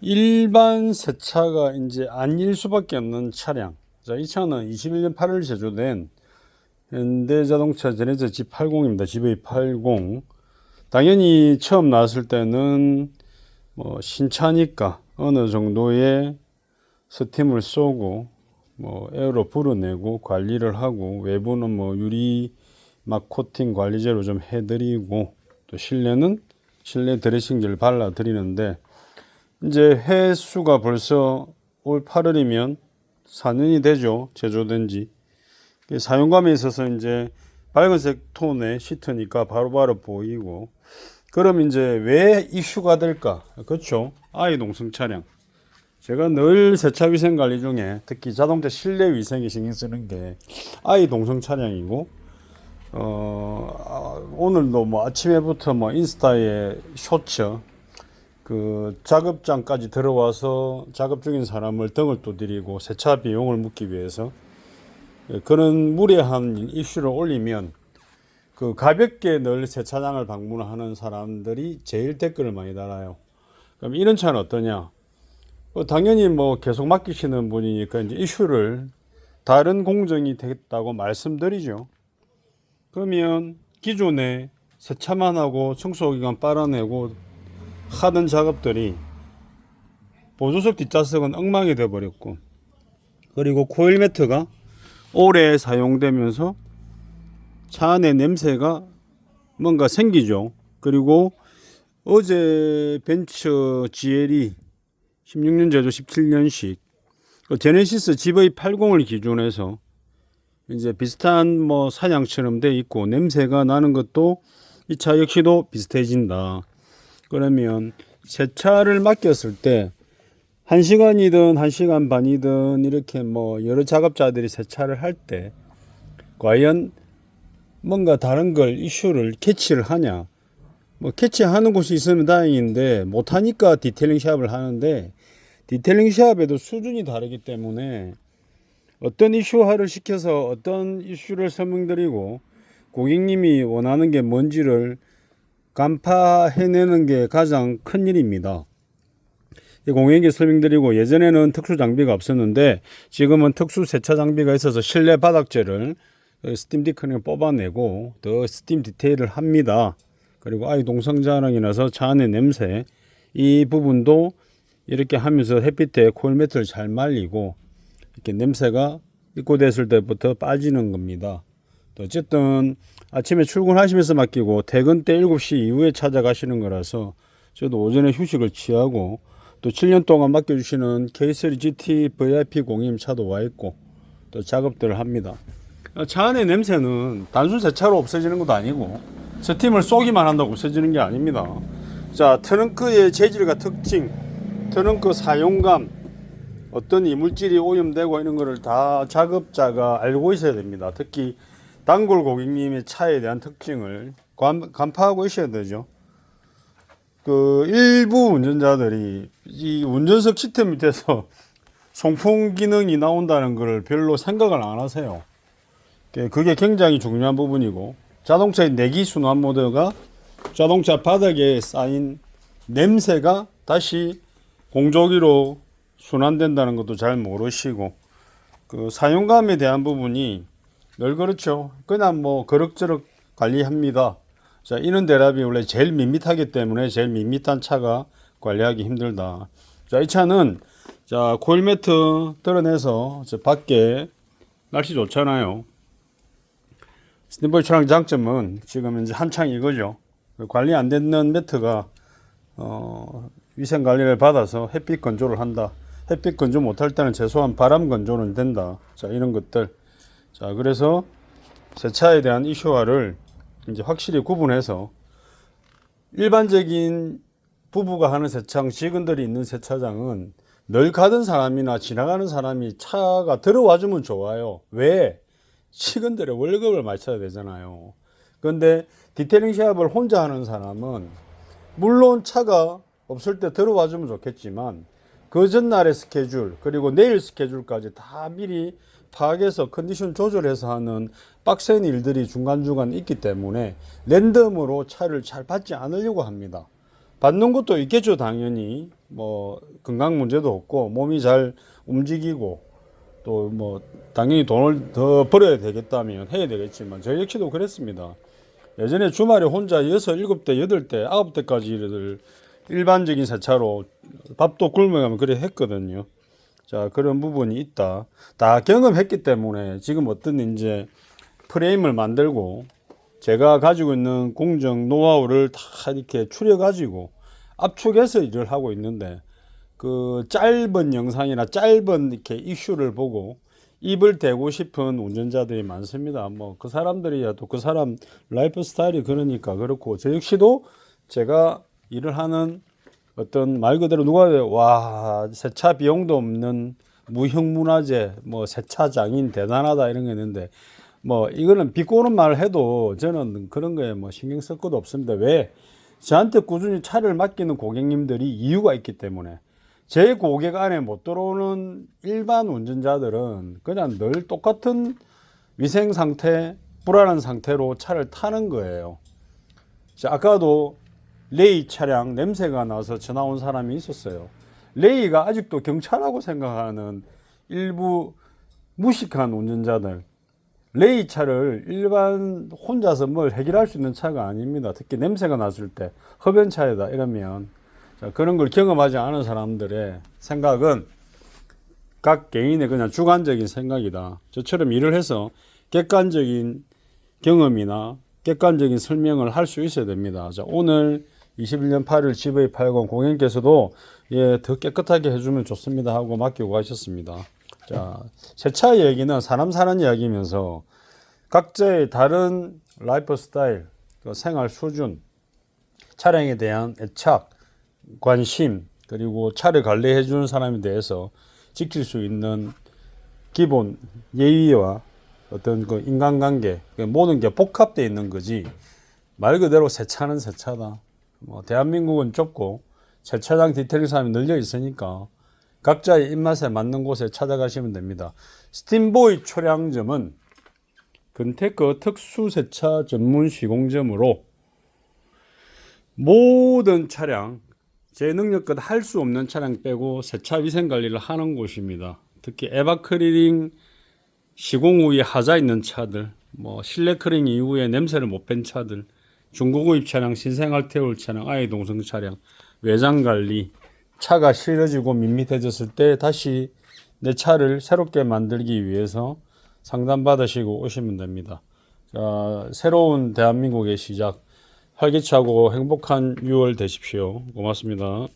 일반 세차가 이제 아닐 수밖에 없는 차량. 자, 이 차는 21년 8월 제조된 현대자동차 제네저 G80입니다. GV80. 당연히 처음 나왔을 때는 뭐 신차니까 어느 정도의 스팀을 쏘고 뭐 에어로 불어내고 관리를 하고 외부는 뭐 유리 막 코팅 관리제로 좀 해드리고 또 실내는 실내 드레싱제를 발라 드리는데 이제 해수가 벌써 올 8월이면 4년이 되죠. 제조된 지. 그 사용감에 있어서 이제 밝은색 톤의 시트니까 바로 바로 보이고. 그럼 이제 왜 이슈가 될까? 그렇죠. 아이 동성 차량. 제가 늘 세차 위생 관리 중에 특히 자동차 실내 위생에 신경 쓰는 게 아이 동성 차량이고 어 아, 오늘도 뭐 아침에부터 뭐 인스타에 쇼츠 그 작업장까지 들어와서 작업 중인 사람을 등을 두드리고 세차 비용을 묻기 위해서 예, 그런 무례한 이슈를 올리면 그 가볍게 늘 세차장을 방문하는 사람들이 제일 댓글을 많이 달아요. 그럼 이런 차는 어떠냐? 어, 당연히 뭐 계속 맡기시는 분이니까 이제 이슈를 다른 공정이 되겠다고 말씀드리죠. 그러면 기존에 세차만 하고 청소기간 빨아내고 하던 작업들이 보조석 뒷좌석은 엉망이 되어버렸고 그리고 코일 매트가 오래 사용되면서 차 안에 냄새가 뭔가 생기죠. 그리고 어제 벤츠 GLE 16년 제조 17년식 그 제네시스 GV80을 기준해서 이제 비슷한 뭐 사양처럼 돼 있고 냄새가 나는 것도 이 차 역시도 비슷해진다. 그러면 세차를 맡겼을 때 1시간이든 1시간 반이든 이렇게 뭐 여러 작업자들이 세차를 할 때 과연 뭔가 다른 걸 이슈를 캐치를 하냐? 뭐 캐치하는 곳이 있으면 다행인데 못하니까 디테일링 샵을 하는데 디테일링 샵에도 수준이 다르기 때문에 어떤 이슈화를 시켜서 어떤 이슈를 설명드리고 고객님이 원하는 게 뭔지를 간파해내는 게 가장 큰 일입니다. 이 공익에 설명드리고 예전에는 특수 장비가 없었는데 지금은 특수 세차 장비가 있어서 실내 바닥재를 그 스팀 디커닝 뽑아내고 더 스팀 디테일을 합니다. 그리고 아이 동성 자랑이 나서 차 안의 냄새 이 부분도 이렇게 하면서 햇빛에 코일 매트를 잘 말리고 이렇게 냄새가 입고됐을 때부터 빠지는 겁니다. 또 어쨌든 아침에 출근하시면서 맡기고 퇴근 때 7시 이후에 찾아가시는 거라서 저도 오전에 휴식을 취하고 또 7년 동안 맡겨주시는 K3 GT VIP 공임 차도 와 있고 또 작업들을 합니다. 차 안의 냄새는 단순 세차로 없어지는 것도 아니고 스팀을 쏘기만 한다고 없어지는 게 아닙니다. 자, 트렁크의 재질과 특징, 트렁크 사용감, 어떤 이물질이 오염되고 이런 거를 다 작업자가 알고 있어야 됩니다. 특히 단골 고객님의 차에 대한 특징을 관- 간파하고 있어야 되죠. 그 일부 운전자들이 이 운전석 시트 밑에서 송풍 기능이 나온다는 것을 별로 생각을 안 하세요. 그- 그게 굉장히 중요한 부분이고 자동차의 내기 순환 모드가 자동차 바닥에 쌓인 냄새가 다시 공조기로 순환된다는 것도 잘 모르시고 그 사용감에 대한 부분이 늘 그렇죠. 그냥 뭐 그럭저럭 관리합니다. 자, 이런 대답이 원래 제일 밋밋하기 때문에 제일 밋밋한 차가 관리하기 힘들다. 자, 이 차는 자, 코일 매트 저 밖에 날씨 좋잖아요. 스팀볼 차량 장점은 지금 이제 한창 이거죠. 그 관리 안 되는 매트가 어, 위생 관리를 받아서 햇빛 건조를 한다. 햇빛 건조 못할 때는 최소한 바람 건조는 된다. 자, 이런 것들. 자, 그래서 세차에 대한 이슈화를 이제 확실히 구분해서 일반적인 부부가 하는 세차장, 직원들이 있는 세차장은 늘 가던 사람이나 지나가는 사람이 차가 들어와 주면 좋아요. 왜? 직원들의 월급을 맞춰야 되잖아요. 그런데 디테일링 샵을 혼자 하는 사람은 물론 차가 없을 때 들어와 주면 좋겠지만 그 전날의 스케줄 그리고 내일 스케줄까지 다 미리 파악해서 컨디션 조절해서 하는 빡센 일들이 중간중간 있기 때문에 랜덤으로 차를 잘 받지 않으려고 합니다. 받는 것도 있겠죠, 당연히. 뭐 건강 문제도 없고 몸이 잘 움직이고 또 뭐 당연히 돈을 더 벌어야 되겠다면 해야 되겠지만 저 역시도 그랬습니다. 예전에 주말에 혼자 여섯, 일곱 대, 여덟 대, 아홉 대까지를 일반적인 세차로 밥도 굶어가면 그래 했거든요. 자, 그런 부분이 있다. 다 경험했기 때문에 지금 어떤 이제 프레임을 만들고 제가 가지고 있는 공정 노하우를 다 이렇게 추려가지고 압축해서 일을 하고 있는데 그 짧은 영상이나 짧은 이렇게 이슈를 보고 입을 대고 싶은 운전자들이 많습니다. 뭐 그 사람들이야 또 그 사람 라이프 스타일이 그러니까 그렇고 저 역시도 제가 일을 하는 어떤 말 그대로 누가 와 세차 비용도 없는 무형문화재 뭐 세차 장인 대단하다 이런 게 있는데 뭐 이거는 비꼬는 말을 해도 저는 그런 거에 뭐 신경 쓸 것도 없습니다. 왜 저한테 꾸준히 차를 맡기는 고객님들이 이유가 있기 때문에 제 고객 안에 못 들어오는 일반 운전자들은 그냥 늘 똑같은 위생 상태, 불안한 상태로 차를 타는 거예요. 자, 아까도 레이 차량 냄새가 나서 전화 온 사람이 있었어요. 레이가 아직도 경차라고 생각하는 일부 무식한 운전자들. 레이 차를 일반 혼자서 뭘 해결할 수 있는 차가 아닙니다. 특히 냄새가 났을 때 흡연차이다 이러면 자, 그런 걸 경험하지 않은 사람들의 생각은 각 개인의 그냥 주관적인 생각이다. 저처럼 일을 해서 객관적인 경험이나 객관적인 설명을 할 수 있어야 됩니다. 자, 오늘 21년 8일 GV80 고객님께서도 예, 더 깨끗하게 해주면 좋습니다 하고 맡기고 가셨습니다. 자, 세차 얘기는 사람 사는 이야기면서 각자의 다른 라이프 스타일, 그 생활 수준, 차량에 대한 애착, 관심, 그리고 차를 관리해 주는 사람에 대해서 지킬 수 있는 기본 예의와 어떤 그 인간관계, 그 모든 게 복합되어 있는 거지. 말 그대로 세차는 세차다. 뭐 대한민국은 좁고 세차장 디테일링 사람이 늘려 있으니까 각자의 입맛에 맞는 곳에 찾아가시면 됩니다. 스팀보이 초량점은 근테크 특수 세차 전문 시공점으로 모든 차량 제 능력껏 할 수 없는 차량 빼고 세차 위생 관리를 하는 곳입니다. 특히 에바크리링 시공 후에 하자 있는 차들, 뭐 실내 크링 이후에 냄새를 못 뺀 차들, 중고구입 차량, 신생활 태울 차량, 아이 동성 차량, 외장 관리, 차가 실려지고 밋밋해졌을 때 다시 내 차를 새롭게 만들기 위해서 상담 받으시고 오시면 됩니다. 자, 새로운 대한민국의 시작, 활기차고 행복한 6월 되십시오. 고맙습니다.